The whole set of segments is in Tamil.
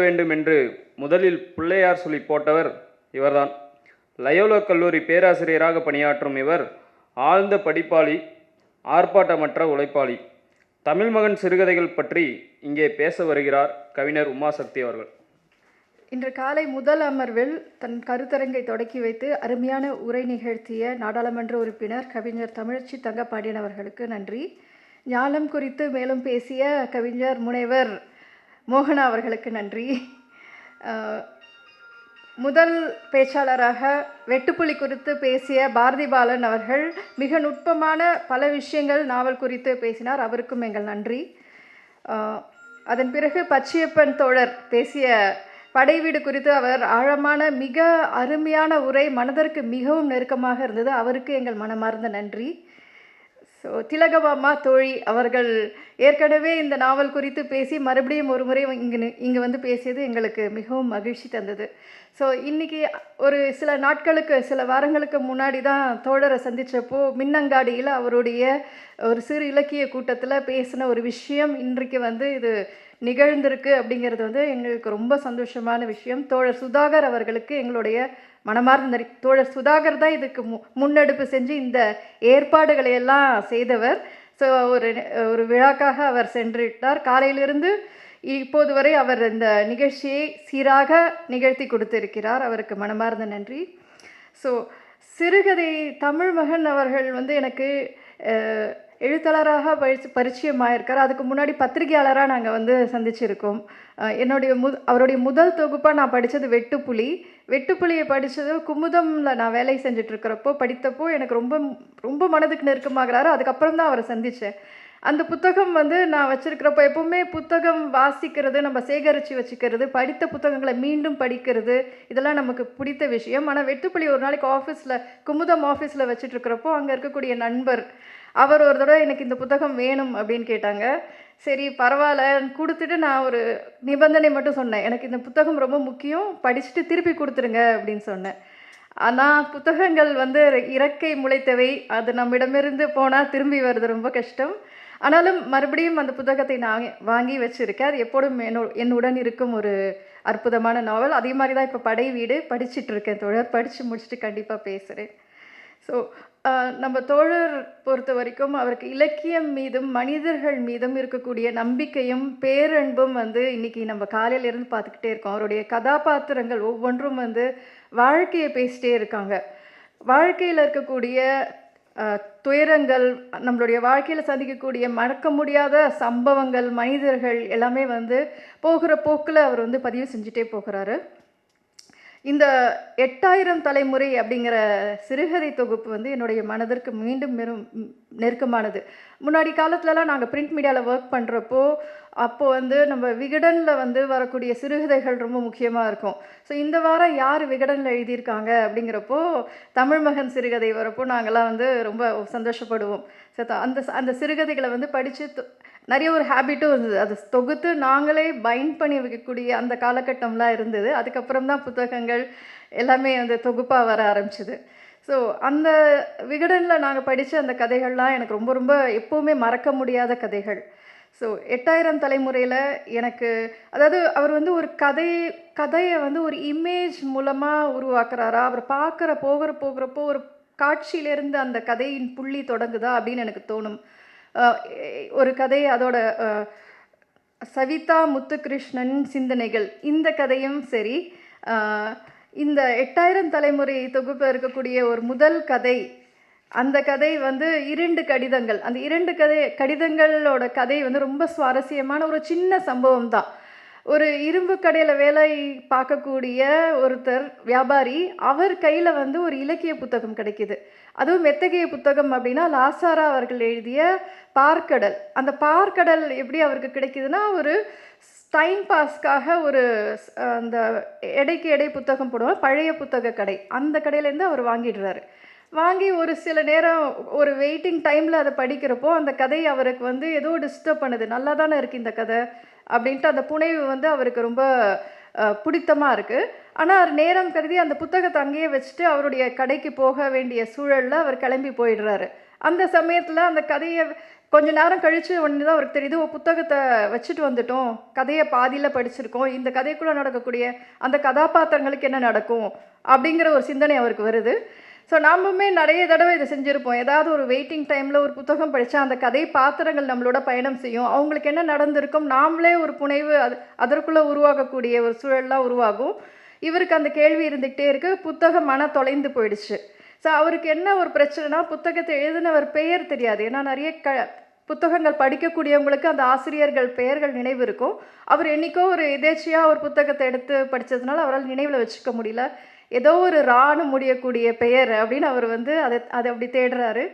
வேண்டும் என்று முதலில் பிள்ளையார் சொல்லி போட்டவர் இவர்தான். லயோலோ கல்லூரி பேராசிரியராக பணியாற்றும் இவர் ஆழ்ந்த படிப்பாளி ஆர்ப்பாட்டமற்ற உழைப்பாளி. தமிழ் மகன் சிறுகதைகள் பற்றி இங்கே பேச வருகிறார் கவிஞர் உமாசக்தி அவர்கள். இன்று காலை முதல் அமர்வில் தன் கருத்தரங்கை தொடக்கி வைத்து அருமையான உரை நிகழ்த்திய நாடாளுமன்ற உறுப்பினர் கவிஞர் தமிழச்சி தங்கப்பாண்டியன் அவர்களுக்கு நன்றி. ஞானம் குறித்து மேலும் பேசிய கவிஞர் முனைவர் மோகனா அவர்களுக்கு நன்றி. முதல் பேச்சாளராக வெட்டுப்புலி குறித்து பேசிய பாரதி பாலன் அவர்கள் மிக நுட்பமான பல விஷயங்கள் நாவல் குறித்து பேசினார். அவருக்கும் எங்கள் நன்றி. அதன் பிறகு பச்சியப்பன் தோழர் பேசிய படைவீடு குறித்து அவர் ஆழமான மிக அருமையான உரை மனதிற்கு மிகவும் நெருக்கமாக இருந்தது. அவருக்கு எங்கள் மனமார்ந்த நன்றி. ஸோ திலகபாமா தோழி அவர்கள் ஏற்கனவே இந்த நாவல் குறித்து பேசி மறுபடியும் ஒரு முறை இங்கு இங்கே வந்து பேசியது எங்களுக்கு மிகவும் மகிழ்ச்சி தந்தது. ஸோ இன்றைக்கி ஒரு சில நாட்களுக்கு சில வாரங்களுக்கு முன்னாடி தான் தோழரை சந்தித்தப்போ மின்னங்காடியில் அவருடைய ஒரு சிறு இலக்கிய கூட்டத்தில் பேசின ஒரு விஷயம் இன்றைக்கு வந்து இது நிகழ்ந்திருக்கு அப்படிங்கிறது வந்து எங்களுக்கு ரொம்ப சந்தோஷமான விஷயம். தோழர் சுதாகர் அவர்களுக்கு எங்களுடைய மனமார்ந்த நன்றி தோழர் சுதாகர் தான் இதுக்கு மு முன்னெடுப்பு செஞ்சு இந்த ஏற்பாடுகளை எல்லாம் செய்தவர். ஸோ ஒரு ஒரு விழாக்காக அவர் சென்றுவிட்டார். காலையிலிருந்து இப்போது வரை அவர் இந்த நிகழ்ச்சியை சீராக நிகழ்த்தி கொடுத்திருக்கிறார். அவருக்கு மனமார்ந்த நன்றி. ஸோ சிறுகதை தமிழ் மகன் அவர்கள் வந்து எனக்கு எழுத்தாளராக பரிச்சு பரிச்சயமாயிருக்கார். அதுக்கு முன்னாடி பத்திரிகையாளராக நாங்கள் வந்து சந்திச்சிருக்கோம். என்னுடைய மு அவருடைய முதல் தொகுப்பாக நான் படித்தது வெட்டுப்புலி. வெட்டுப்புலியை படித்தது குமுதமில் நான் வேலை செஞ்சிட்ருக்கிறப்போ படித்தப்போ எனக்கு ரொம்ப ரொம்ப மனதுக்கு நெருக்கமாகிறாரு. அதுக்கப்புறம் தான் அவரை சந்தித்தேன் அந்த புத்தகம் வந்து நான் வச்சுருக்கிறப்போ எப்போவுமே புத்தகம் வாசிக்கிறது நம்ம சேகரித்து வச்சுக்கிறது படித்த புத்தகங்களை மீண்டும் படிக்கிறது இதெல்லாம் நமக்கு பிடித்த விஷயம். ஆனால் வெட்டுப்புலி ஒரு நாளைக்கு ஆஃபீஸில் குமுதம் ஆஃபீஸில் வச்சுட்டு இருக்கிறப்போ அங்கே இருக்கக்கூடிய நண்பர் அவர் ஒரு தடவை எனக்கு இந்த புத்தகம் வேணும் அப்படின்னு கேட்டாங்க. சரி பரவாயில்ல. கொடுத்துட்டு நான் ஒரு நிபந்தனை மட்டும் சொன்னேன். எனக்கு இந்த புத்தகம் ரொம்ப முக்கியம். படிச்சுட்டு திருப்பி கொடுத்துருங்க அப்படின்னு சொன்னேன். ஆனால் புத்தகங்கள் வந்து இறக்கை முளைத்தவை. அது நம்மிடமிருந்து போனால் திரும்பி வருது ரொம்ப கஷ்டம். ஆனாலும் மறுபடியும் அந்த புத்தகத்தை நான் வாங்கி வச்சுருக்கேன். அது எப்போதும் என்னோ என்னுடன் இருக்கும் ஒரு அற்புதமான நாவல். அதே மாதிரி தான் இப்போ படை வீடு படிச்சுட்டு இருக்கேன் தொடர் படித்து முடிச்சுட்டு கண்டிப்பாக பேசுகிறேன் ஸோ நம்ம தோழர் பொறுத்த வரைக்கும் அவருக்கு இலக்கியம் மீதும் மனிதர்கள் மீதும் இருக்கக்கூடிய நம்பிக்கையும் பேரன்பும் வந்து இன்னைக்கு நம்ம காலையிலேருந்து பார்த்துக்கிட்டே இருக்கோம். அவருடைய கதாபாத்திரங்கள் ஒவ்வொன்றும் வந்து வாழ்க்கையை பேசிட்டே இருக்காங்க. வாழ்க்கையில் இருக்கக்கூடிய துயரங்கள் நம்மளுடைய வாழ்க்கையில் சந்திக்கக்கூடிய மறக்க முடியாத சம்பவங்கள் மனிதர்கள் எல்லாமே வந்து போகிற போக்கில் அவர் வந்து பதிவு செஞ்சுட்டே போகிறாரு. இந்த எட்டாயிரம் தலைமுறை அப்படிங்கிற சிறுகதை தொகுப்பு வந்து என்னுடைய மனதிற்கு மீண்டும் வெறும் நெருக்கமானது. முன்னாடி காலத்துலலாம் நாங்கள் பிரிண்ட் மீடியாவில் ஒர்க் பண்ணுறப்போ அப்போது வந்து நம்ம விகடனில் வந்து வரக்கூடிய சிறுகதைகள் ரொம்ப முக்கியமாக இருக்கும். ஸோ இந்த வாரம் யார் விகடனில் எழுதியிருக்காங்க அப்படிங்கிறப்போ தமிழ் மகன் சிறுகதை வரப்போ நாங்கள்லாம் வந்து ரொம்ப சந்தோஷப்படுவோம். ஸோ அந்த அந்த சிறுகதைகளை வந்து படித்து நிறைய ஒரு ஹேபிட்டும் இருந்தது. அதை தொகுத்து நாங்களே பைண்ட் பண்ணி வைக்கக்கூடிய அந்த காலகட்டம்லாம் இருந்தது. அதுக்கப்புறம் தான் புத்தகங்கள் எல்லாமே அந்த தொகுப்பாக வர ஆரம்பிச்சது. ஸோ அந்த விகடனில் நாங்கள் படித்த அந்த கதைகள்லாம் எனக்கு ரொம்ப ரொம்ப எப்போவுமே மறக்க முடியாத கதைகள். ஸோ எட்டாயிரம் தலைமுறையில் எனக்கு அதாவது அவர் வந்து ஒரு கதை கதையை வந்து ஒரு இமேஜ் மூலமாக உருவாக்குறாரா? அவர் பார்க்குற போகிற போகிறப்போ ஒரு காட்சியிலேருந்து அந்த கதையின் புள்ளி தொடங்குதா அப்படின்னு எனக்கு தோணும். ஒரு கதை அதோட சவிதா முத்துகிருஷ்ணன் சிந்தனைகள் இந்த கதையும் சரி. இந்த எட்டாயிரம் தலைமுறை தொகுப்பில் இருக்கக்கூடிய ஒரு முதல் கதை அந்த கதை வந்து இரண்டு கடிதங்கள். அந்த இரண்டு கதை கடிதங்களோட கதை வந்து ரொம்ப சுவாரஸ்யமான ஒரு சின்ன சம்பவம் தான். ஒரு இரும்பு கடையில் வேலை பார்க்கக்கூடிய ஒருத்தர் வியாபாரி அவர் கையில் வந்து ஒரு இலக்கிய புத்தகம் கிடைக்கிது. அதுவும் மெத்தகைய புத்தகம் அப்படின்னா லாசாரா அவர்கள் எழுதிய பார்க்கடல். அந்த பார்க்கடல் எப்படி அவருக்கு கிடைக்குதுன்னா ஒரு டைம் பாஸ்க்காக ஒரு அந்த எடைக்கு எடை புத்தகம் போடுவாங்க பழைய புத்தக கடை. அந்த கடையிலேருந்து அவர் வாங்கிடுறாரு. வாங்கி ஒரு சில நேரம் ஒரு வெயிட்டிங் டைமில் அதை படிக்கிறப்போ அந்த கதை அவருக்கு வந்து ஏதோ டிஸ்டர்ப் பண்ணுது. நல்லா தானே இருக்குது இந்த கதை அப்படின்ட்டு அந்த புனைவு வந்து அவருக்கு ரொம்ப பிடித்தமாக இருக்குது ஆனால் அவர் நேரம் கருதி அந்த புத்தகத்தை அங்கேயே வச்சுட்டு அவருடைய கடைக்கு போக வேண்டிய சூழலில் அவர் கிளம்பி போயிடுறாரு. அந்த சமயத்தில் அந்த கதையை கொஞ்ச நேரம் கழித்து ஒன்று தான் அவருக்கு தெரியுது புத்தகத்தை வச்சுட்டு வந்துட்டோம். கதையை பாதியில் படிச்சிருக்கோம். இந்த கதைக்குள்ளே நடக்கக்கூடிய அந்த கதாபாத்திரங்களுக்கு என்ன நடக்கும் அப்படிங்கிற ஒரு சிந்தனை அவருக்கு வருது. ஸோ நாமுமே நிறைய தடவை இதை செஞ்சுருப்போம். ஏதாவது ஒரு வெயிட்டிங் டைமில் ஒரு புத்தகம் படித்தா அந்த கதை பாத்திரங்கள் நம்மளோட பயணம் செய்யும். அவங்களுக்கு என்ன நடந்திருக்கும் நாமளே ஒரு புனைவு அது அதற்குள்ளே உருவாகக்கூடிய ஒரு சூழல்லாம் உருவாகும். இவருக்கு அந்த கேள்வி இருந்துக்கிட்டே இருக்குது புத்தகம் மன தொலைந்து போயிடுச்சு. ஸோ அவருக்கு என்ன ஒரு பிரச்சனைனா புத்தகத்தை எழுதினவர் பெயர் தெரியாது. ஏன்னா நிறைய க புத்தகங்கள் படிக்கக்கூடியவங்களுக்கு அந்த ஆசிரியர்கள் பெயர்கள் நினைவு இருக்கும். அவர் என்றைக்கோ ஒரு எதேச்சியாக ஒரு புத்தகத்தை எடுத்து படித்ததுனால அவரால் நினைவில் வச்சுக்க முடியல. ஏதோ ஒரு ராணு முடியக்கூடிய பெயர் அப்படின்னு அவர் வந்து அதை அதை அப்படி தேடுறாரு.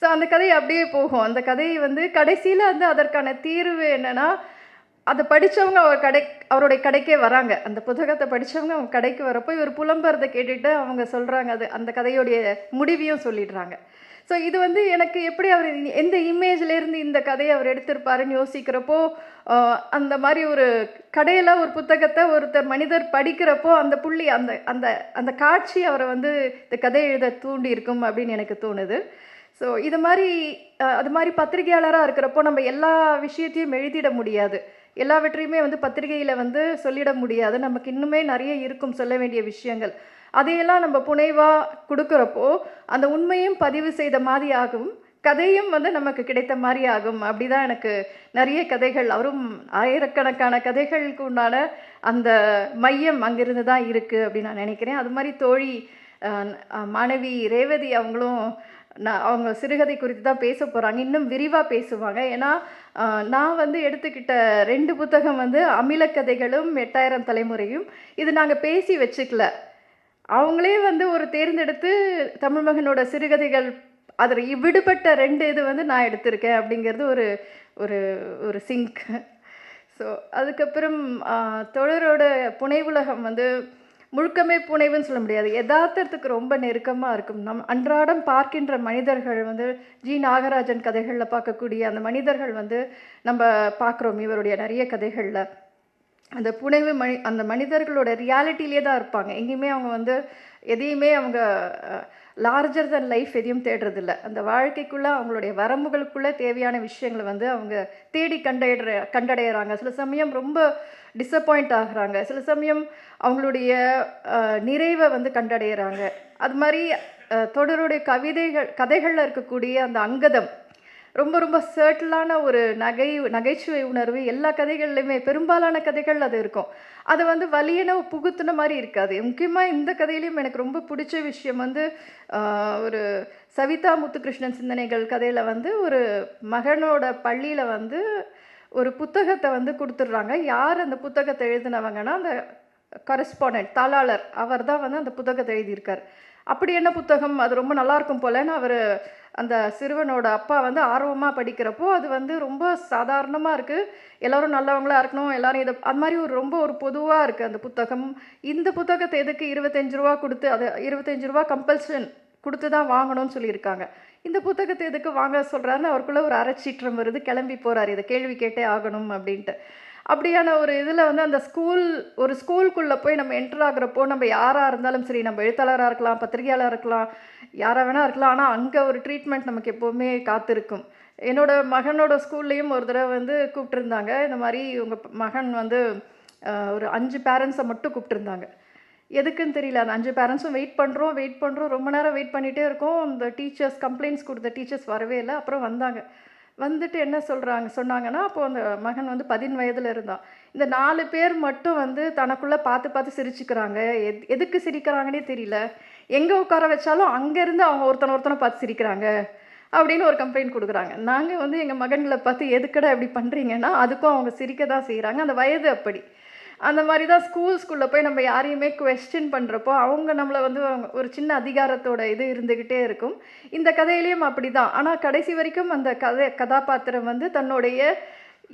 ஸோ அந்த கதை அப்படியே போகும். அந்த கதை வந்து கடைசியில் வந்து அதற்கான தீர்வு என்னென்னா அதை படித்தவங்க அவர் கடை அவருடைய கடைக்கே வராங்க. அந்த புத்தகத்தை படித்தவங்க அவங்க கடைக்கு வரப்போ இவர் புலம்புறதை கேட்டுட்டு அவங்க சொல்கிறாங்க அது அந்த கதையோடைய முடிவையும் சொல்லிடுறாங்க. ஸோ இது வந்து எனக்கு எப்படி அவர் எந்த இமேஜ்லேருந்து இந்த கதையை அவர் எடுத்திருப்பாருன்னு யோசிக்கிறப்போ அந்த மாதிரி ஒரு கடையில் ஒரு புத்தகத்தை ஒருத்தர் மனிதர் படிக்கிறப்போ அந்த புள்ளி அந்த அந்த அந்த காட்சி அவரை வந்து இந்த கதை எழுத தூண்டி இருக்கும் அப்படின்னு எனக்கு தோணுது. ஸோ இது மாதிரி அது மாதிரி பத்திரிகையாளராக இருக்கிறப்போ நம்ம எல்லா விஷயத்தையும் எழுதிட முடியாது. எல்லாவற்றையுமே வந்து பத்திரிகையில் வந்து சொல்லிட முடியாது. நமக்கு இன்னுமே நிறைய இருக்கும் சொல்ல வேண்டிய விஷயங்கள். அதையெல்லாம் நம்ம புனைவாக கொடுக்குறப்போ அந்த உண்மையும் பதிவு செய்த மாதிரி ஆகும் கதையும் வந்து நமக்கு கிடைத்த மாதிரி ஆகும் அப்படி தான் எனக்கு நிறைய கதைகள் அவரும் ஆயிரக்கணக்கான கதைகளுக்கு உண்டான அந்த மையம் அங்கிருந்து தான் இருக்குது அப்படின்னு நான் நினைக்கிறேன். அது மாதிரி தோழி மாணவி ரேவதி அவங்களும் நான் அவங்க சிறுகதை குறித்து தான் பேச போகிறாங்க இன்னும் விரிவாக பேசுவாங்க. ஏன்னா நான் வந்து எடுத்துக்கிட்ட ரெண்டு புத்தகம் வந்து அமில கதைகளும் எட்டாயிரம் தலைமுறையும் இது நாங்கள் பேசி வச்சுக்கல. அவங்களே வந்து ஒரு தேர்ந்தெடுத்து தமிழ் மகனோட சிறுகதைகள் அதில் விடுபட்ட ரெண்டு இது வந்து நான் எடுத்திருக்கேன் அப்படிங்கிறது ஒரு ஒரு ஒரு சிங்க் ஸோ அதுக்கப்புறம் தொழரோட புனைவுலகம் வந்து முழுக்கமே புனைவுன்னு சொல்ல முடியாது. யதார்த்தத்துக்கு ரொம்ப நெருக்கமாக இருக்கும். நம் அன்றாடம் பார்க்கின்ற மனிதர்கள் வந்து ஜி. நாகராஜன் கதைகளில் பார்க்கக்கூடிய அந்த மனிதர்கள் வந்து நம்ம பார்க்குறோம் இவருடைய நிறைய கதைகளில். அந்த புனைவு மனி அந்த மனிதர்களோட ரியாலிட்டிலே தான் இருப்பாங்க. எங்கேயுமே அவங்க வந்து எதையுமே அவங்க லார்ஜர் தன் லைஃப் எதையும் தேடுறதில்ல. அந்த வாழ்க்கைக்குள்ளே அவங்களுடைய வரம்புகளுக்குள்ளே தேவையான விஷயங்களை வந்து அவங்க தேடி கண்டடைற கண்டடைகிறாங்க சில சமயம் ரொம்ப டிசப்பாயிண்ட் ஆகுறாங்க. சில சமயம் அவங்களுடைய நிறைவை வந்து கண்டடைகிறாங்க அது மாதிரி தொடருடைய கவிதைகள் கதைகளில் இருக்கக்கூடிய அந்த அங்கதம் ரொம்ப ரொம்ப சர்ட்டிலான ஒரு நகை நகைச்சுவை உணர்வு எல்லா கதைகள்லையுமே பெரும்பாலான கதைகள் அது இருக்கும். அது வந்து வலியன புகுத்துன மாதிரி இருக்காது. முக்கியமாக இந்த கதையிலையும் எனக்கு ரொம்ப பிடிச்ச விஷயம் வந்து ஒரு சவிதா முத்துகிருஷ்ணன் சிந்தனைகள் கதையில் வந்து ஒரு மகனோட பள்ளியில் வந்து ஒரு புத்தகத்தை வந்து கொடுத்துட்றாங்க. யார் அந்த புத்தகத்தை எழுதினவங்கன்னா அந்த கரஸ்பாண்டன்ட் தாளாளர் அவர் தான் வந்து அந்த புத்தகத்தை எழுதியிருக்கார். அப்படி என்ன புத்தகம்? அது ரொம்ப நல்லாயிருக்கும் போலன்னு அவர் அந்த சிறுவனோட அப்பா வந்து ஆர்வமாக படிக்கிறப்போ அது வந்து ரொம்ப சாதாரணமாக இருக்குது எல்லோரும் நல்லவங்களாக இருக்கணும் எல்லோரும் இதை அது மாதிரி ஒரு ரொம்ப ஒரு பொதுவாக இருக்குது அந்த புத்தகம். இந்த புத்தகத்தை எதுக்கு இருபத்தஞ்சு ரூபா கொடுத்து அது இருபத்தஞ்சு ரூபா கம்பல்ஷன் கொடுத்து தான் வாங்கணும்னு சொல்லியிருக்காங்க. இந்த புத்தகத்தை எதுக்கு வாங்க சொல்கிறாருன்னு அவருக்குள்ளே ஒரு அரைச்சீற்றம் வருது. கிளம்பி போகிறார் இதை கேள்வி கேட்டே ஆகணும் அப்படின்ட்டு. அப்படியான ஒரு இதில் வந்து அந்த ஸ்கூல் ஒரு ஸ்கூலுக்குள்ளே போய் நம்ம என்டர் ஆகிறப்போ நம்ம யாராக இருந்தாலும் சரி நம்ம எழுத்தாளராக இருக்கலாம் பத்திரிகையாளராக இருக்கலாம் யாராக வேணால் இருக்கலாம். ஆனால் அங்கே ஒரு ட்ரீட்மெண்ட் நமக்கு எப்போவுமே காத்திருக்கும். என்னோட மகனோட ஸ்கூல்லையும் ஒரு தடவை வந்து கூப்பிட்டுருந்தாங்க. இந்த மாதிரி உங்கள் மகன் வந்து ஒரு அஞ்சு பேரண்ட்ஸை மட்டும் கூப்பிட்டுருந்தாங்க. எதுக்குன்னு தெரியல. அந்த அஞ்சு பேரண்ட்ஸும் வெயிட் பண்ணுறோம் வெயிட் பண்ணுறோம் ரொம்ப நேரம் வெயிட் பண்ணிகிட்டே இருக்கோம். அந்த டீச்சர்ஸ் கம்ப்ளைண்ட்ஸ் கொடுத்த டீச்சர்ஸ் வரவே இல்லை. அப்புறம் வந்தாங்க. வந்துட்டு என்ன சொல்கிறாங்க சொன்னாங்கன்னா அப்போது அந்த மகன் வந்து பதின் வயதில் இருந்தான். இந்த நாலு பேர் மட்டும் வந்து தனக்குள்ளே பார்த்து பார்த்து சிரிச்சுக்கிறாங்க. எத் எதுக்கு சிரிக்கிறாங்கன்னே தெரியல. எங்கே உட்கார வச்சாலும் அங்கேருந்து அவங்க ஒருத்தனை ஒருத்தனை பார்த்து சிரிக்கிறாங்க அப்படின்னு ஒரு கம்ப்ளைண்ட் கொடுக்குறாங்க. நாங்கள் வந்து எங்கள் மகன்களை பார்த்து எதுக்கடா இப்படி பண்ணுறீங்கன்னா அதுக்கும் அவங்க சிரிக்க தான் செய்கிறாங்க அந்த வயது அப்படி. அந்த மாதிரி தான் ஸ்கூல்ஸ்குள்ளே போய் நம்ம யாரையுமே கொஸ்டின் பண்ணுறப்போ அவங்க நம்மளை வந்து ஒரு சின்ன அதிகாரத்தோட இது இருந்துக்கிட்டே இருக்கும். இந்த கதையிலையும் அப்படி தான் ஆனால் கடைசி வரைக்கும் அந்த கதை கதாபாத்திரம் வந்து தன்னுடைய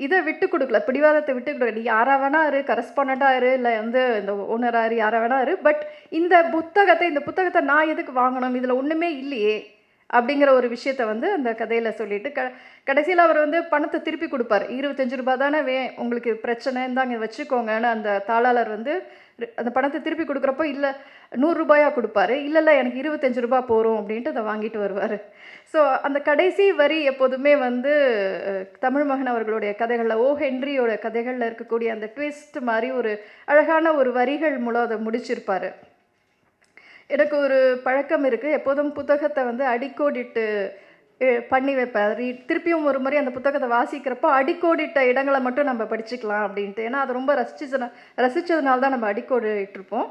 இதை விட்டு கொடுக்கல. பிடிவாதத்தை விட்டு கொடுக்கல. நீ யாராக வேணா இரு கரஸ்பாண்டாக இரு இல்லை வந்து இந்த ஓனராக இரு யாராக வேணா இரு. பட் இந்த புத்தகத்தை இந்த புத்தகத்தை நான் எதுக்கு வாங்கணும்? இதில் ஒன்றுமே இல்லையே. அப்படிங்கிற ஒரு விஷயத்த வந்து அந்த கதையில் சொல்லிட்டு க கடைசியில் அவர் வந்து பணத்தை திருப்பி கொடுப்பார். இருபத்தஞ்சு ரூபாய் தானே வே உங்களுக்கு பிரச்சனை இந்தாங்க வச்சுக்கோங்கன்னு அந்த தாளாளர் வந்து அந்த பணத்தை திருப்பி கொடுக்குறப்போ இல்லை நூறுரூபாயாக கொடுப்பாரு. இல்லை இல்லை எனக்கு இருபத்தஞ்சு ரூபாய் போகிறோம் அப்படின்ட்டு அதை வாங்கிட்டு வருவார். ஸோ அந்த கடைசி வரி எப்போதுமே வந்து தமிழ் மகன் அவர்களுடைய கதைகளில் ஓ ஹென்ரியோட கதைகளில் இருக்கக்கூடிய அந்த ட்விஸ்ட் மாதிரி ஒரு அழகான ஒரு வரிகள் மூலம் அதை முடிச்சிருப்பார். எனக்கு ஒரு பழக்கம் இருக்குது எப்போதும் புத்தகத்தை வந்து அடிக்கோடிட்டு பண்ணி வைப்பேன். ரீ திருப்பியும் ஒரு முறை அந்த புத்தகத்தை வாசிக்கிறப்போ அடிக்கோடிட்ட இடங்களை மட்டும் நம்ம படிச்சுக்கலாம் அப்படின்ட்டு. ஏன்னா அது ரொம்ப ரசிச்சதுனா ரசித்ததுனால தான் நம்ம அடிக்கோடிட்டிருப்போம்.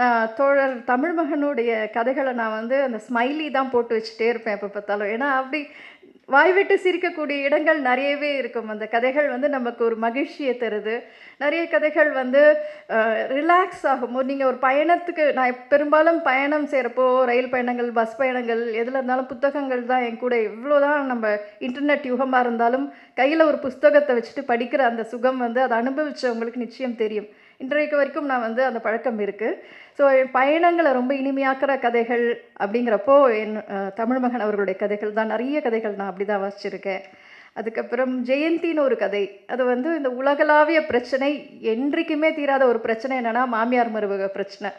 நான் தோழர் தமிழ் மகனுடைய கதைகளை நான் வந்து அந்த ஸ்மைலி தான் போட்டு வச்சுட்டே இருப்பேன் எப்போ பார்த்தாலும். ஏன்னா அப்படி வாய் விட்டு சிரிக்கக்கூடிய இடங்கள் நிறையவே இருக்கும். அந்த கதைகள் வந்து நமக்கு ஒரு மகிழ்ச்சியை தருது. நிறைய கதைகள் வந்து ரிலாக்ஸ் ஆகும். நீங்கள் ஒரு பயணத்துக்கு நான் பெரும்பாலும் பயணம் செய்கிறப்போ ரயில் பயணங்கள் பஸ் பயணங்கள் எதில் இருந்தாலும் புத்தகங்கள் தான் என் கூட இவ்வளோ தான் நம்ம இன்டர்நெட் யுகமாக இருந்தாலும் கையில் ஒரு புஸ்தகத்தை வச்சுட்டு படிக்கிற அந்த சுகம் வந்து அதை அனுபவித்தவங்களுக்கு நிச்சயம் தெரியும். இன்றைக்கு வரைக்கும் நான் வந்து அந்த பழக்கம் இருக்குது ஸோ என் பயணங்களை ரொம்ப இனிமையாக்கிற கதைகள் அப்படிங்கிறப்போ என் தமிழ் மகன் அவர்களுடைய கதைகள் தான். நிறைய கதைகள் நான் அப்படி தான் வாசிச்சிருக்கேன். அதுக்கப்புறம் ஜெயந்தின்னு ஒரு கதை. அது வந்து இந்த உலகளாவிய பிரச்சனை என்றைக்குமே தீராத ஒரு பிரச்சனை என்னென்னா மாமியார் மருமக பிரச்சனை.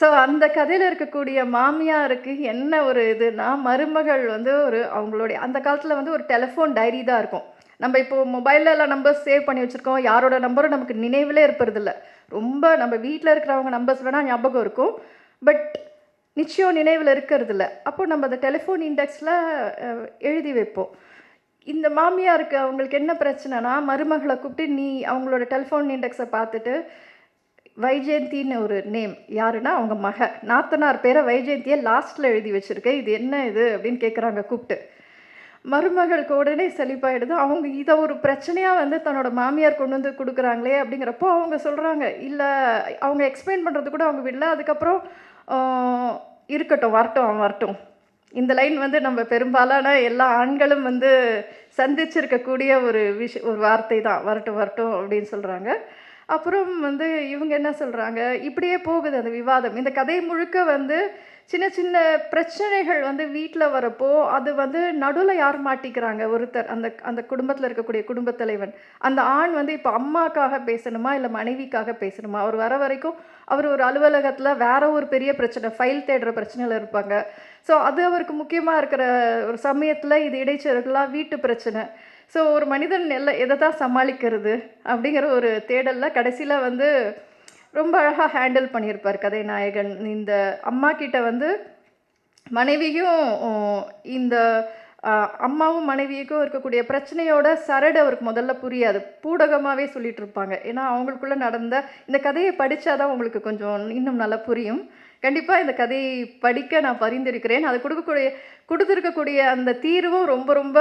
ஸோ அந்த கதையில் இருக்கக்கூடிய மாமியாருக்கு என்ன ஒரு இதுனா மருமகள் வந்து ஒரு அவங்களுடைய அந்த காலத்தில் வந்து ஒரு டெலஃபோன் டைரி தான் இருக்கும். நம்ம இப்போ மொபைலில் எல்லாம் நம்பர்ஸ் சேவ் பண்ணி வச்சுருக்கோம். யாரோட நம்பரும் நமக்கு நினைவில் இருப்பதில்ல. ரொம்ப நம்ம வீட்டில் இருக்கிறவங்க நம்பர்ஸ் வேணால் ஞாபகம் இருக்கும். பட் நிச்சயம் நினைவில் இருக்கிறதில்ல. அப்போ நம்ம அந்த டெலிஃபோன் இண்டெக்ஸில் எழுதி வைப்போம். இந்த மாமியாருக்கு அவங்களுக்கு என்ன பிரச்சனைனா மருமகளை கூப்பிட்டு நீ அவங்களோட டெலிஃபோன் இண்டெக்ஸை பார்த்துட்டு வைஜெயந்தின்னு ஒரு நேம் யாருன்னா அவங்க மக. நாத்தனார் பேரை வைஜெயந்தியை லாஸ்ட்டில் எழுதி வச்சுருக்கேன். இது என்ன இது? அப்படின்னு கேட்குறாங்க கூப்பிட்டு. மருமகளுக்கு உடனே செழிப்பாயிடுது. அவங்க இதை ஒரு பிரச்சனையாக வந்து தன்னோட மாமியார் கொண்டு வந்து கொடுக்குறாங்களே அப்படிங்கிறப்போ அவங்க சொல்கிறாங்க இல்லை அவங்க எக்ஸ்பிளைன் பண்ணுறது கூட அவங்க விடல. அதுக்கப்புறம் இருக்கட்டும் வரட்டும் அவன் வரட்டும். இந்த லைன் வந்து நம்ம பெரும்பாலான எல்லா ஆண்களும் வந்து சந்திச்சிருக்கக்கூடிய ஒரு விஷ ஒரு வார்த்தை தான். வரட்டும் வரட்டும் அப்படின்னு சொல்கிறாங்க அப்புறம் வந்து இவங்க என்ன சொல்கிறாங்க இப்படியே போகுது அந்த விவாதம். இந்த கதை முழுக்க வந்து சின்ன சின்ன பிரச்சனைகள் வந்து வீட்டில் வரப்போ அது வந்து நடுவில் யார் மாட்டிக்கிறாங்க? ஒருத்தர் அந்த அந்த குடும்பத்தில் இருக்கக்கூடிய குடும்பத் தலைவன். அந்த ஆண் வந்து இப்போ அம்மாக்காக பேசணுமா? இல்லை மனைவிக்காக பேசணுமா? அவர் வர வரைக்கும் அவர் ஒரு அலுவலகத்தில் வேற ஒரு பெரிய பிரச்சனை ஃபைல் தேடுற பிரச்சனையில் இருப்பாங்க. ஸோ அது அவருக்கு முக்கியமாக இருக்கிற ஒரு சமயத்தில் இது இடைச்செருகலாக வீட்டு பிரச்சனை. ஸோ ஒரு மனிதன் எல்லாம் எதை தான் சமாளிக்கிறது? அப்படிங்கிற ஒரு தேடலில் கடைசியில் வந்து ரொம்ப அழகாக ஹேண்டில் பண்ணியிருப்பார் கதைநாயகன். இந்த அம்மா கிட்ட வந்து மனைவியும் இந்த அம்மாவும் மனைவிக்கும் இருக்கக்கூடிய பிரச்சனையோட சரடு அவருக்கு முதல்ல புரியாது. பூடகமாகவே சொல்லிட்டு இருப்பாங்க ஏன்னா அவங்களுக்குள்ளே நடந்த இந்த கதையை படித்தாதான் உங்களுக்கு கொஞ்சம் இன்னும் நல்லா புரியும். கண்டிப்பாக இந்த கதையை படிக்க நான் பரிந்துரைக்கிறேன். அது கொடுக்கக்கூடிய கொடுத்துருக்கக்கூடிய அந்த தீர்வும் ரொம்ப ரொம்ப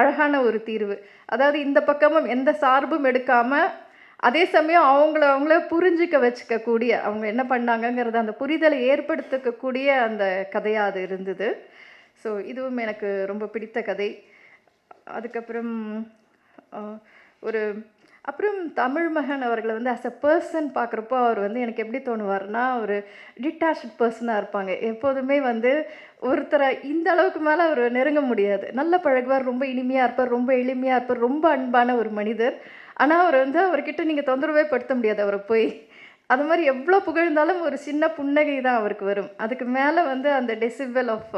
அழகான ஒரு தீர்வு. அதாவது இந்த பக்கமும் எந்த சார்பும் எடுக்காமல் அதே சமயம் அவங்கள அவங்கள புரிஞ்சிக்க வச்சுக்கக்கூடிய அவங்க என்ன பண்ணாங்கங்கிறத அந்த புரிதலை ஏற்படுத்திக்கக்கூடிய அந்த கதையாக அது இருந்தது. ஸோ இதுவும் எனக்கு ரொம்ப பிடித்த கதை. அதுக்கப்புறம் ஒரு அப்புறம் தமிழ் மகன் அவர்களை வந்து அஸ் அ பர்சன் பார்க்குறப்போ அவர் வந்து எனக்கு எப்படி தோணுவார்னா ஒரு டிட்டாச்ட் பர்சனாக இருப்பாங்க. எப்போதுமே வந்து ஒருத்தரை இந்த அளவுக்கு மேலே அவர் நெருங்க முடியாது. நல்ல பழகுவார் ரொம்ப இனிமையாக இருப்பார் ரொம்ப எளிமையாக இருப்பார் ரொம்ப அன்பான ஒரு மனிதர். ஆனால் அவர் வந்து அவர்கிட்ட நீங்கள் தொந்தரவே படுத்த முடியாது அவரை போய். அது மாதிரி எவ்வளோ புகழ்ந்தாலும் ஒரு சின்ன புன்னகை தான் அவருக்கு வரும். அதுக்கு மேலே வந்து அந்த டெசிபல் ஆஃப்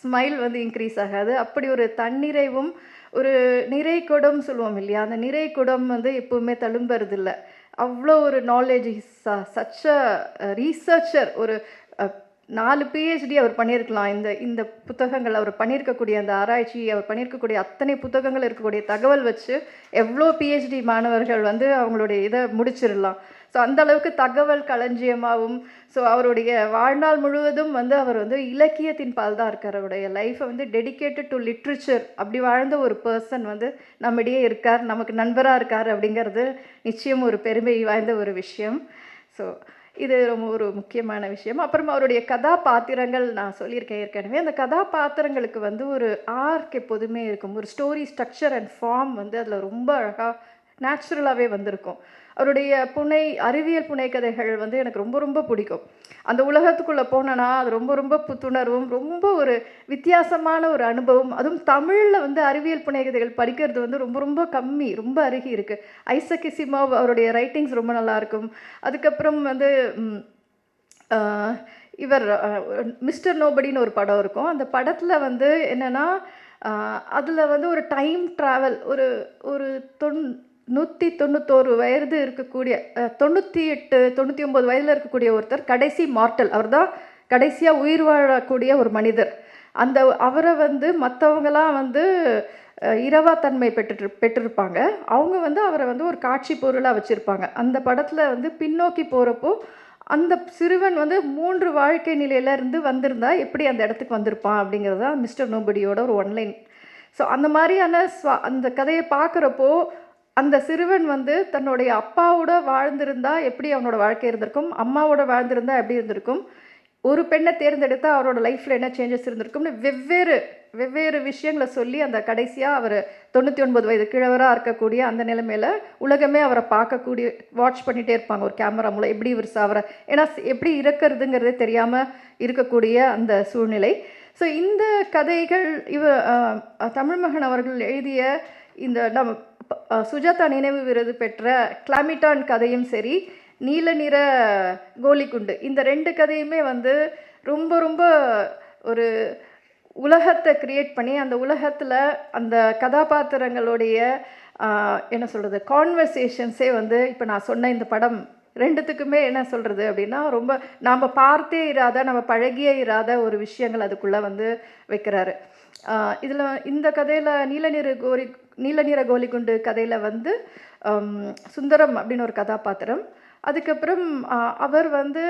ஸ்மைல் வந்து இன்க்ரீஸ் ஆகாது. அப்படி ஒரு தன்னிறைவும் ஒரு நிறை குடம் சொல்லுவோம் இல்லையா? அந்த நிறை குடம் வந்து எப்போவுமே தழும்புறது இல்லை அவ்வளோ ஒரு நாலேஜ் சச்ச ரீசர்ச்சர் ஒரு நாலு பிஹெச்டி அவர் பண்ணியிருக்கலாம். இந்த இந்த புத்தகங்கள் அவர் பண்ணியிருக்கக்கூடிய அந்த ஆராய்ச்சி அவர் பண்ணியிருக்கக்கூடிய அத்தனை புத்தகங்கள் இருக்கக்கூடிய தகவல் வச்சு எவ்வளோ பிஹெச்டி மாணவர்கள் வந்து அவங்களுடைய இதை முடிச்சிடலாம். ஸோ அந்த அளவுக்கு தகவல் களஞ்சியமாகவும் ஸோ அவருடைய வாழ்நாள் முழுவதும் வந்து அவர் வந்து இலக்கியத்தின் பால் தான் இருக்கார். அவருடைய லைஃப்பை வந்து டெடிகேட்டட் டு லிட்ரேச்சர் அப்படி வாழ்ந்த ஒரு பர்சன் வந்து நம்மிடையே இருக்கார். நமக்கு நண்பராக இருக்கார் அப்படிங்கிறது நிச்சயம் ஒரு பெருமை வாய்ந்த ஒரு விஷயம். ஸோ இது ரொம்ப ஒரு முக்கியமான விஷயம். அப்புறம் அவருடைய கதாபாத்திரங்கள் நான் சொல்லியிருக்கேன் ஏற்கனவே. அந்த கதாபாத்திரங்களுக்கு வந்து ஒரு ஆர்க் எப்போதுமே இருக்கும். ஒரு ஸ்டோரி ஸ்ட்ரக்சர் அண்ட் ஃபார்ம் வந்து அதில் ரொம்ப அழகாக நேச்சுரலாகவே வந்திருக்கும். அவருடைய புனை அறிவியல் புனை கதைகள் வந்து எனக்கு ரொம்ப ரொம்ப பிடிக்கும். அந்த உலகத்துக்குள்ளே போனேன்னா அது ரொம்ப ரொம்ப புத்துணர்வும் ரொம்ப ஒரு வித்தியாசமான ஒரு அனுபவம். அதுவும் தமிழில் வந்து அறிவியல் புனைக்கதைகள் படிக்கிறது வந்து ரொம்ப ரொம்ப கம்மி ரொம்ப அருகி இருக்குது ஐசக் இசிமோவ் அவருடைய ரைட்டிங்ஸ் ரொம்ப நல்லா இருக்கும். அதுக்கப்புறம் வந்து இவர் மிஸ்டர் நோபடின்னு ஒரு படம் இருக்கும். அந்த படத்தில் வந்து என்னென்னா அதில் வந்து ஒரு டைம் ட்ராவல் ஒரு ஒரு தொன் நூற்றி தொண்ணூத்தோரு வயது இருக்கக்கூடிய தொண்ணூற்றி எட்டு தொண்ணூற்றி ஒம்பது வயதில் இருக்கக்கூடிய ஒருத்தர் கடைசி மார்ட்டல். அவர் தான் கடைசியாக உயிர் வாழக்கூடிய ஒரு மனிதர். அந்த அவரை வந்து மற்றவங்களாம் வந்து இரவா இரவாத்தன்மை பெற்று பெற்றிருப்பாங்க. அவங்க வந்து அவரை வந்து ஒரு காட்சி பொருளாக வச்சுருப்பாங்க. அந்த படத்தில் வந்து பின்னோக்கி போகிறப்போ அந்த சிறுவன் வந்து மூன்று வாழ்க்கை நிலையில இருந்து வந்திருந்தா எப்படி அந்த இடத்துக்கு வந்திருப்பான் அப்படிங்கிறது தான் மிஸ்டர் நோபடியோட ஒரு ஒன்லைன். ஸோ அந்த மாதிரியான ஸ்வா அந்த கதையை பார்க்குறப்போ அந்த சிறுவன் வந்து தன்னுடைய அப்பாவோட வாழ்ந்திருந்தா எப்படி அவனோட வாழ்க்கை இருந்திருக்கும்? அம்மாவோட வாழ்ந்திருந்தா எப்படி இருந்திருக்கும்? ஒரு பெண்ணை தேர்ந்தெடுத்தால் அவரோட லைஃப்பில் என்ன சேஞ்சஸ் இருந்திருக்கும்னு வெவ்வேறு வெவ்வேறு விஷயங்களை சொல்லி அந்த கடைசியாக அவர் தொண்ணூற்றி ஒன்பது வயது கிழவராக இருக்கக்கூடிய அந்த நிலைமையில் உலகமே அவரை பார்க்கக்கூடிய வாட்ச் பண்ணிகிட்டே இருப்பாங்க ஒரு கேமரா மூலம். எப்படி இவர் சாவரை ஏன்னா எப்படி இறக்கிறதுங்கிறதே தெரியாமல் இருக்கக்கூடிய அந்த சூழ்நிலை. ஸோ இந்த கதைகள் இவ தமிழ்மகன் அவர்கள் எழுதிய இந்த நம்ம சுஜாதா நினைவு விருது பெற்ற கிளாமிட்டான் கதையும் சரி நீல நிற கோலிக்குண்டு. இந்த ரெண்டு கதையுமே வந்து ரொம்ப ரொம்ப ஒரு உலகத்தை கிரியேட் பண்ணி அந்த உலகத்தில் அந்த கதாபாத்திரங்களுடைய என்ன சொல்கிறது கான்வர்சேஷன்ஸே வந்து இப்போ நான் சொன்ன இந்த படம் ரெண்டுத்துக்குமே என்ன சொல்கிறது அப்படின்னா ரொம்ப நாம் பார்த்தே இராத நம்ம பழகியே இராத ஒரு விஷயங்கள் அதுக்குள்ளே வந்து வைக்கிறாரு. இதில் இந்த கதையில் நீலநிறு கோரி நீலநிற கோலிகுண்டு கதையில் வந்து சுந்தரம் அப்படின்னு ஒரு கதாபாத்திரம். அதுக்கப்புறம் அவர் வந்து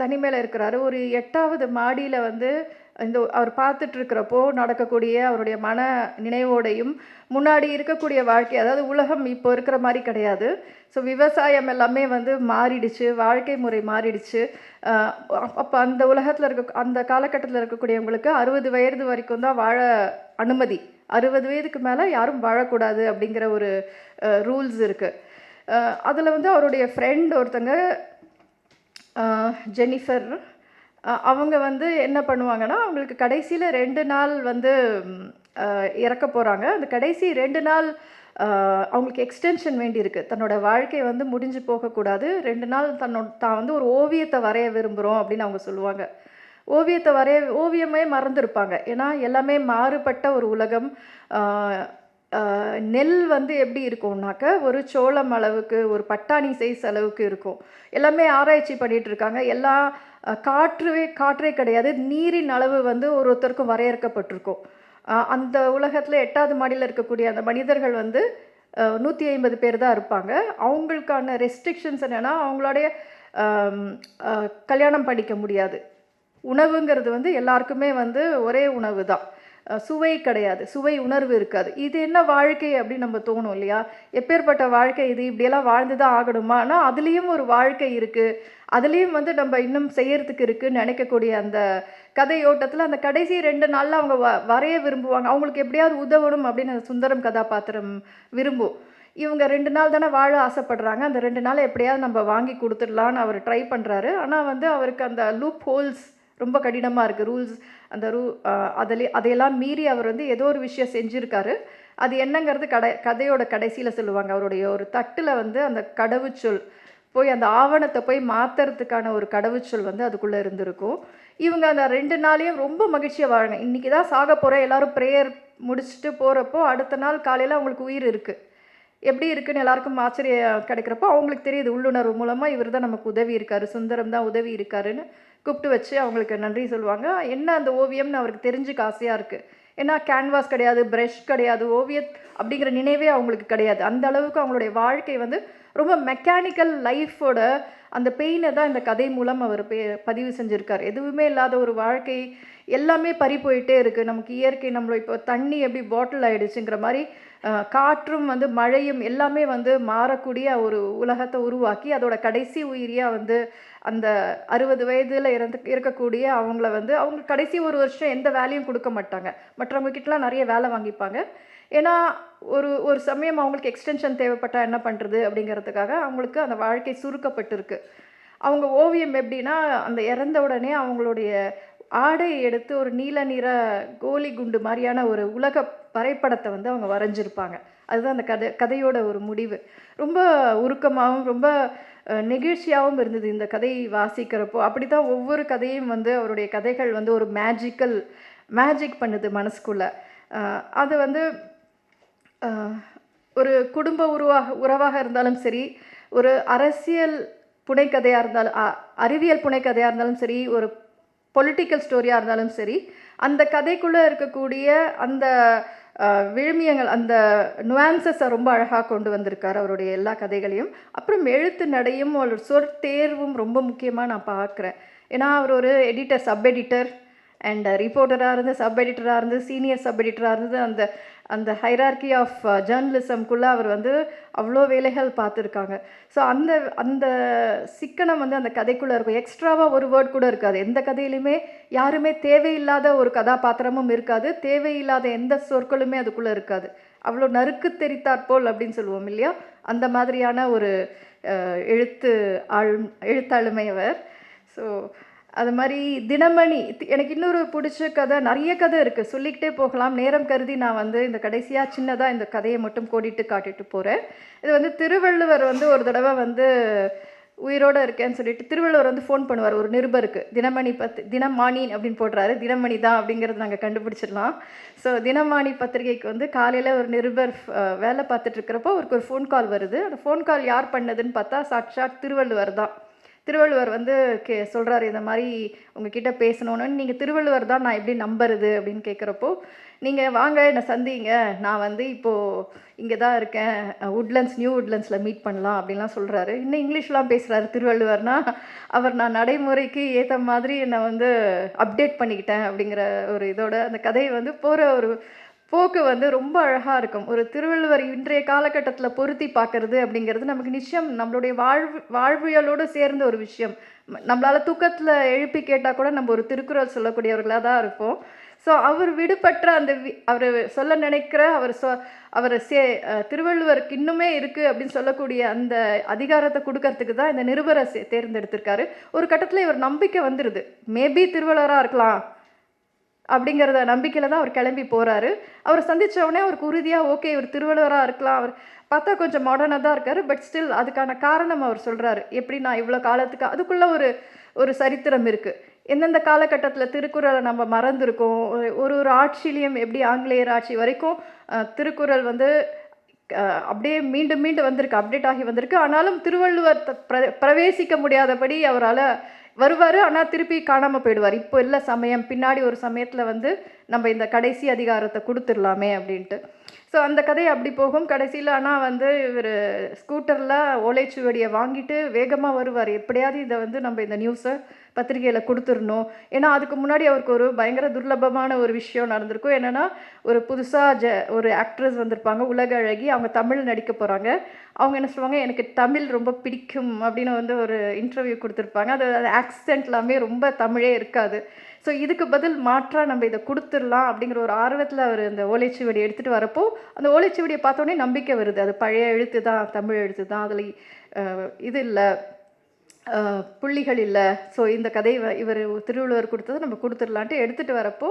தனிமையில் இருக்கிறாரு. ஒரு எட்டாவது மாடியில் வந்து இந்த அவர் பார்த்துட்டு இருக்கிறப்போ நடக்கக்கூடிய அவருடைய மன நினைவோடையும் முன்னாடி இருக்கக்கூடிய வாழ்க்கை அதாவது உலகம் இப்போ இருக்கிற மாதிரி கிடையாது. ஸோ விவசாயம் எல்லாமே வந்து மாறிடுச்சு வாழ்க்கை முறை மாறிடுச்சு. அப்போ அந்த உலகத்தில் இருக்க அந்த காலகட்டத்தில் இருக்கக்கூடியவங்களுக்கு அறுபது வயது வரைக்கும் தான் வாழ அனுமதி. அறுபது வயதுக்கு மேலே யாரும் வாழக்கூடாது அப்படிங்கிற ஒரு ரூல்ஸ் இருக்குது அதில் வந்து அவருடைய ஃப்ரெண்ட் ஒருத்தங்க ஜெனிஃபர் அவங்க வந்து என்ன பண்ணுவாங்கன்னா அவங்களுக்கு கடைசியில் ரெண்டு நாள் வந்து இறக்க போகிறாங்க அந்த கடைசி ரெண்டு நாள் அவங்களுக்கு எக்ஸ்டென்ஷன் வேண்டியிருக்கு தன்னோட வாழ்க்கை வந்து முடிஞ்சு போகக்கூடாது. ரெண்டு நாள் தன்னோட தான் வந்து ஒரு ஓவியத்தை வரைய விரும்புகிறோம் அப்படின்னு அவங்க சொல்லுவாங்க. ஓவியத்தை வரைய ஓவியமே மறந்துருப்பாங்க. ஏன்னா எல்லாமே மாறுபட்ட ஒரு உலகம். நெல் வந்து எப்படி இருக்கும்னாக்க ஒரு சோளம் அளவுக்கு ஒரு பட்டாணி சைஸ் அளவுக்கு இருக்கும். எல்லாமே ஆராய்ச்சி பண்ணிகிட்ருக்காங்க இருக்காங்க. எல்லா காற்றுவே காற்றே கிடையாது. நீரின் அளவு வந்து ஒரு ஒருத்தருக்கும் வரையறுக்கப்பட்டிருக்கும். அந்த உலகத்தில் எட்டாவது மாடியில் இருக்கக்கூடிய அந்த மனிதர்கள் வந்து நூற்றி ஐம்பது பேர் தான் இருப்பாங்க. அவங்களுக்கான ரெஸ்ட்ரிக்ஷன்ஸ் என்னென்னா அவங்களுடைய கல்யாணம் பண்ணிக்க முடியாது. உணவுங்கிறது வந்து எல்லாருக்குமே வந்து ஒரே உணவு தான் சுவை கிடையாது. சுவை உணர்வு இருக்காது. இது என்ன வாழ்க்கை அப்படின்னு நம்ம தோணும் இல்லையா? எப்பேற்பட்ட வாழ்க்கை இது? இப்படியெல்லாம் வாழ்ந்து தான் ஆகணுமா? ஆனால் அதுலேயும் ஒரு வாழ்க்கை இருக்குது அதுலேயும் வந்து நம்ம இன்னும் செய்யறதுக்கு இருக்குன்னு நினைக்கக்கூடிய அந்த கதையோட்டத்தில் அந்த கடைசி ரெண்டு நாளில் அவங்க வ வரைய விரும்புவாங்க. அவங்களுக்கு எப்படியாவது உதவணும் அப்படின்னு அந்த சுந்தரம் கதாபாத்திரம் விரும்பும். இவங்க ரெண்டு நாள் தானே வாழ ஆசைப்படுறாங்க. அந்த ரெண்டு நாள் எப்படியாவது நம்ம வாங்கி கொடுத்துடலான்னு அவர் ட்ரை பண்ணுறாரு ஆனால் வந்து அவருக்கு அந்த லூப் ஹோல்ஸ் ரொம்ப கடினமாக இருக்குது ரூல்ஸ் அந்த ரூ அதில் அதையெல்லாம் மீறி அவர் வந்து ஏதோ ஒரு விஷயம் செஞ்சுருக்காரு. அது என்னங்கிறது கடை கதையோட கடைசியில் சொல்லுவாங்க. அவருடைய ஒரு தட்டில் வந்து அந்த கடவுச்சொல் போய் அந்த ஆவணத்தை போய் மாற்றுறதுக்கான ஒரு கடவுச்சொல் வந்து அதுக்குள்ளே இருந்திருக்கும். இவங்க அந்த ரெண்டு நாளையும் ரொம்ப மகிழ்ச்சியாக வாழணும் இன்றைக்கி தான் சாக போகிறோம் எல்லாரும் ப்ரேயர் முடிச்சுட்டு போகிறப்போ அடுத்த நாள் காலையில் அவங்களுக்கு உயிர் இருக்குது எப்படி இருக்குன்னு எல்லாருக்கும் ஆச்சரியம் கிடைக்கிறப்போ அவங்களுக்கு தெரியுது. உள்ளுணர்வு மூலமாக இவர் தான் நமக்கு உதவி இருக்காரு. சுந்தரம் தான் உதவி இருக்காருன்னு கூப்பிட்டு வச்சு அவங்களுக்கு நன்றி சொல்லுவாங்க. என்ன அந்த ஓவியம்னு அவருக்கு தெரிஞ்சுக்க ஆசையாக இருக்குது ஏன்னா கேன்வாஸ் கிடையாது ப்ரஷ் கிடையாது ஓவியத் அப்படிங்கிற நினைவே அவங்களுக்கு கிடையாது. அந்த அளவுக்கு அவங்களுடைய வாழ்க்கை வந்து ரொம்ப மெக்கானிக்கல் லைஃபோட அந்த பெயினை தான் இந்த கதை மூலம் அவர் பே பதிவு செஞ்சுருக்கார். எதுவுமே இல்லாத ஒரு வாழ்க்கை எல்லாமே பறி போயிட்டே இருக்குது நமக்கு இயற்கை நம்மள இப்போ தண்ணி எப்படி பாட்டில் ஆகிடுச்சுங்கிற மாதிரி காற்றும் வந்து மழையும் எல்லாமே வந்து மாறக்கூடிய ஒரு உலகத்தை உருவாக்கி அதோட கடைசி உயிரியாக வந்து அந்த அறுபது வயதில் இறந்து இருக்கக்கூடிய அவங்கள வந்து அவங்க கடைசி ஒரு வருஷம் எந்த வேலையும் கொடுக்க மாட்டாங்க. மற்றவங்க கிட்டலாம் நிறைய வேலை வாங்கிப்பாங்க. ஏன்னா ஒரு ஒரு சமயம் அவங்களுக்கு எக்ஸ்டென்ஷன் தேவைப்பட்டால் என்ன பண்ணுறது அப்படிங்கிறதுக்காக அவங்களுக்கு அந்த வாழ்க்கை சுருக்கப்பட்டிருக்கு. அவங்க ஓவியம் எப்படின்னா அந்த இறந்த உடனே அவங்களுடைய ஆடை எடுத்து ஒரு நீல நிற கோலி குண்டு மாதிரியான ஒரு உலக வரைபடத்தை வந்து அவங்க வரைஞ்சிருப்பாங்க. அதுதான் அந்த கதை கதையோட ஒரு முடிவு. ரொம்ப உருக்கமாகவும் ரொம்ப நெகிழ்ச்சியாகவும் இருந்தது இந்த கதையை வாசிக்கிறப்போ. அப்படி தான் ஒவ்வொரு கதையும் வந்து அவருடைய கதைகள் வந்து ஒரு மேஜிக்கல் மேஜிக் பண்ணுது மனசுக்குள்ளே. அது வந்து ஒரு குடும்ப உருவாக உறவாக இருந்தாலும் சரி ஒரு அரசியல் புனைக்கதையாக இருந்தாலும் அ- அறிவியல் புனைக்கதையாக இருந்தாலும் சரி ஒரு பொலிட்டிக்கல் ஸ்டோரியாக இருந்தாலும் சரி அந்த கதைக்குள்ளே இருக்கக்கூடிய அந்த விழுமியங்கள் அந்த நுவான்சஸை ரொம்ப அழகாக கொண்டு வந்திருக்கார் அவருடைய எல்லா கதைகளையும். அப்புறம் எழுத்து நடையும் ஒரு சொற் தேர்வும் ரொம்ப முக்கியமாக நான் பார்க்குறேன். ஏன்னா அவர் ஒரு எடிட்டர் சப் எடிட்டர் அண்ட் ரிப்போர்ட்டராக இருந்து சப் எடிட்டராக இருந்து சீனியர் சப் எடிட்டராக இருந்து அந்த அந்த ஹைரார்கி ஆஃப் ஜேர்னலிசம்குள்ளே அவர் வந்து அவ்வளோ வேலைகள் பார்த்துருக்காங்க. ஸோ அந்த அந்த சிக்கனம் வந்து அந்த கதைக்குள்ளே இருக்கும். எக்ஸ்ட்ராவாக ஒரு வேர்ட் கூட இருக்காது. எந்த கதையிலுமே யாருமே தேவையில்லாத ஒரு கதாபாத்திரமும் இருக்காது. தேவையில்லாத எந்த சொற்களுமே அதுக்குள்ளே இருக்காது. அவ்வளோ நறுக்கு தெரித்தாற்போல் அப்படின்னு சொல்லுவோம் இல்லையா? அந்த மாதிரியான ஒரு எழுத்து ஆள் எழுத்தாளுமை அவர். ஸோ அது மாதிரி தினமணி எனக்கு இன்னொரு பிடிச்ச கதை நிறைய கதை இருக்குது சொல்லிக்கிட்டே போகலாம். நேரம் கருதி நான் வந்து இந்த கடைசியாக சின்னதாக இந்த கதையை மட்டும் கோடிட்டு காட்டிட்டு போகிறேன் இது வந்து திருவள்ளுவர் வந்து ஒரு தடவை வந்து உயிரோடு இருக்கேன்னு சொல்லிட்டு திருவள்ளுவர் வந்து ஃபோன் பண்ணுவார். ஒரு நிருபருக்கு தினமணி பத்து தினமானி அப்படின்னு போடுறாரு. தினமணி தான் அப்படிங்கிறது நாங்கள் கண்டுபிடிச்சிடலாம். ஸோ தினமானி பத்திரிகைக்கு வந்து காலையில் ஒரு நிருபர் வேலை பார்த்துட்டு இருக்கிறப்போ அவருக்கு ஒரு ஃபோன் கால் வருது. அந்த ஃபோன் கால் யார் பண்ணதுன்னு பார்த்தா சாட்சாத் திருவள்ளுவர் தான். திருவள்ளுவர் வந்து கே சொல்கிறாரு இந்த மாதிரி உங்ககிட்ட பேசணுன்னு நீங்கள் திருவள்ளுவர் தான் நான் எப்படி நம்புறது அப்படின்னு கேட்குறப்போ நீங்கள் வாங்க என்னை சந்திங்க. நான் வந்து இப்போது இங்கே தான் இருக்கேன். உட்லண்ட்ஸ் நியூ உட்லண்ட்ஸில் மீட் பண்ணலாம் அப்படின்லாம் சொல்கிறாரு இன்னும் இங்கிலீஷ்லாம் பேசுகிறாரு திருவள்ளுவர்னா அவர் நான் நடைமுறைக்கு ஏற்ற மாதிரி என்னை வந்து அப்டேட் பண்ணிக்கிட்டேன் அப்படிங்கிற ஒரு இதோட அந்த கதையை வந்து போகிற ஒரு போக்கு வந்து ரொம்ப அழகாக இருக்கும். ஒரு திருவள்ளுவர் இன்றைய காலகட்டத்தில் பொருத்தி பார்க்கறது அப்படிங்கிறது நமக்கு நிச்சயம் நம்மளுடைய வாழ்வு வாழ்வியலோடு சேர்ந்த ஒரு விஷயம். நம்மளால் தூக்கத்தில் எழுப்பி கேட்டால் கூட நம்ம ஒரு திருக்குறள் சொல்லக்கூடியவர்களாக தான் இருப்போம். ஸோ அவர் விடுபட்ட அந்த அவர் சொல்ல நினைக்கிற அவர் சொ அவர் சே திருவள்ளுவருக்கு இன்னுமே இருக்குது அப்படின்னு சொல்லக்கூடிய அந்த அதிகாரத்தை கொடுக்கறதுக்கு தான் இந்த நிருபரை தேர்ந்தெடுத்திருக்காரு. ஒரு கட்டத்தில் இவர் நம்பிக்கை வந்துடுது மேபி திருவள்ளுவராக இருக்கலாம். அப்படிங்கிறத நம்பிக்கையில் தான் அவர் கிளம்பி போகிறாரு அவர் சந்திச்ச உடனே அவருக்கு உறுதியாக ஓகே இவர் திருவள்ளுவராக இருக்கலாம். அவர் பார்த்தா கொஞ்சம் மாடர்னாக தான் இருக்காரு. பட் ஸ்டில் அதுக்கான காரணம் அவர் சொல்கிறாரு எப்படி நான் இவ்வளோ காலத்துக்கு அதுக்குள்ளே ஒரு ஒரு சரித்திரம் இருக்குது எந்தெந்த காலகட்டத்தில் திருக்குறளை நம்ம மறந்துருக்கோம்? ஒரு- ஒரு ஒரு ஆட்சியிலையும் எப்படி ஆங்கிலேயர் ஆட்சி வரைக்கும் திருக்குறள் வந்து அப்படியே மீண்டும் மீண்டும் வந்திருக்கு அப்டேட் ஆகி வந்திருக்கு. ஆனாலும் திருவள்ளுவர் பிர பிரவேசிக்க முடியாதபடி அவரால் வருவார் ஆனால் திருப்பி காணாமல் போயிடுவார். இப்போ இல்லை சமயம் பின்னாடி ஒரு சமயத்தில் வந்து நம்ம இந்த கடைசி அதிகாரத்தை கொடுத்துடலாமே அப்படின்ட்டு. ஸோ அந்த கதை அப்படி போகும். கடைசியில் ஆனால் வந்து இவர் ஸ்கூட்டரில் ஓலைச்சுவடியை வாங்கிட்டு வேகமாக வருவார். எப்படியாவது இதை வந்து நம்ம இந்த நியூஸை பத்திரிகையில் கொடுத்துடணும். ஏன்னா அதுக்கு முன்னாடி அவருக்கு ஒரு பயங்கர துர்லபமான ஒரு விஷயம் நடந்திருக்கும். என்னென்னா ஒரு புதுசாக ஜ ஒரு ஆக்ட்ரஸ் வந்திருப்பாங்க உலக அழகி. அவங்க தமிழ் நடிக்க போகிறாங்க அவங்க என்ன சொல்லுவாங்க எனக்கு தமிழ் ரொம்ப பிடிக்கும் அப்படின்னு வந்து ஒரு இன்டர்வியூ கொடுத்துருப்பாங்க. அது ஆக்சென்ட் எல்லாமே ரொம்ப தமிழே இருக்காது. ஸோ இதுக்கு பதில் மாற்றாக நம்ம இதை கொடுத்துடலாம் அப்படிங்கிற ஒரு ஆர்வத்தில் அவர் அந்த ஓலைச்சுவடி எடுத்துகிட்டு வரப்போ அந்த ஓலைச்சுவடியை பார்த்தோன்னே நம்பிக்கை வருது. அது பழைய எழுத்து தான் தமிழ் எழுத்து தான் அதில் இது இல்லை. புள்ளிகள் இல்லை. ஸோ இந்த கதை இவர் திருவள்ளுவர் கொடுத்தது நம்ம கொடுத்துடலான்ட்டு எடுத்துகிட்டு வரப்போ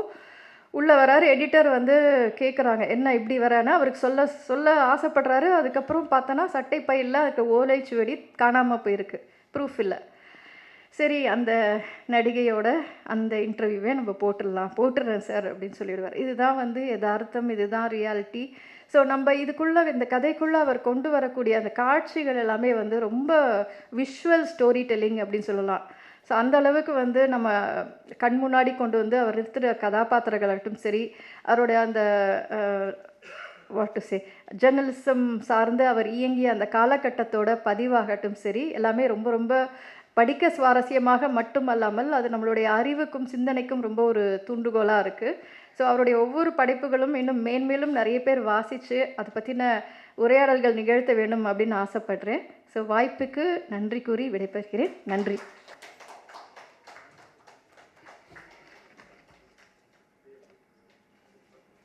உள்ளே வராரு எடிட்டர் வந்து கேட்குறாங்க என்ன இப்படி வரேன்னா? அவருக்கு சொல்ல சொல்ல ஆசைப்படுறாரு. அதுக்கப்புறம் பார்த்தோன்னா சட்டை பையில் அதுக்கு ஓலைச்சுவடி காணாமல் போயிருக்கு. ப்ரூஃப் இல்லை. சரி அந்த நடிகையோட அந்த இன்டர்வியூவே நம்ம போட்டுடலாம். போட்டுடுறேன் சார் அப்படின்னு சொல்லிடுவார். இதுதான் வந்து யதார்த்தம் இதுதான் ரியாலிட்டி ஸோ நம்ம இதுக்குள்ளே இந்த கதைக்குள்ளே அவர் கொண்டு வரக்கூடிய அந்த காட்சிகள் எல்லாமே வந்து ரொம்ப விஷுவல் ஸ்டோரி டெல்லிங் அப்படின்னு சொல்லலாம். ஸோ அந்த அளவுக்கு வந்து நம்ம கண் முன்னாடி கொண்டு வந்து அவர் இருக்கிற கதாபாத்திரங்களாகட்டும் சரி அவருடைய அந்த வாட் டு சே ஜெர்னலிசம் சார்ந்து அவர் இயங்கிய அந்த காலகட்டத்தோட பதிவாகட்டும் சரி எல்லாமே ரொம்ப ரொம்ப படிக்க சுவாரஸ்யமாக மட்டுமல்லாமல் அது நம்மளுடைய அறிவுக்கும் சிந்தனைக்கும் ரொம்ப ஒரு தூண்டுகோலாக இருக்குது ஸோ அவருடைய ஒவ்வொரு படைப்புகளும் இன்னும் மேன்மேலும் நிறைய பேர் வாசித்து அதை பற்றின உரையாடல்கள் நிகழ்த்த வேண்டும் அப்படின்னு ஆசைப்படுறேன். ஸோ வாய்ப்புக்கு நன்றி கூறி விடைபெறுகிறேன். நன்றி.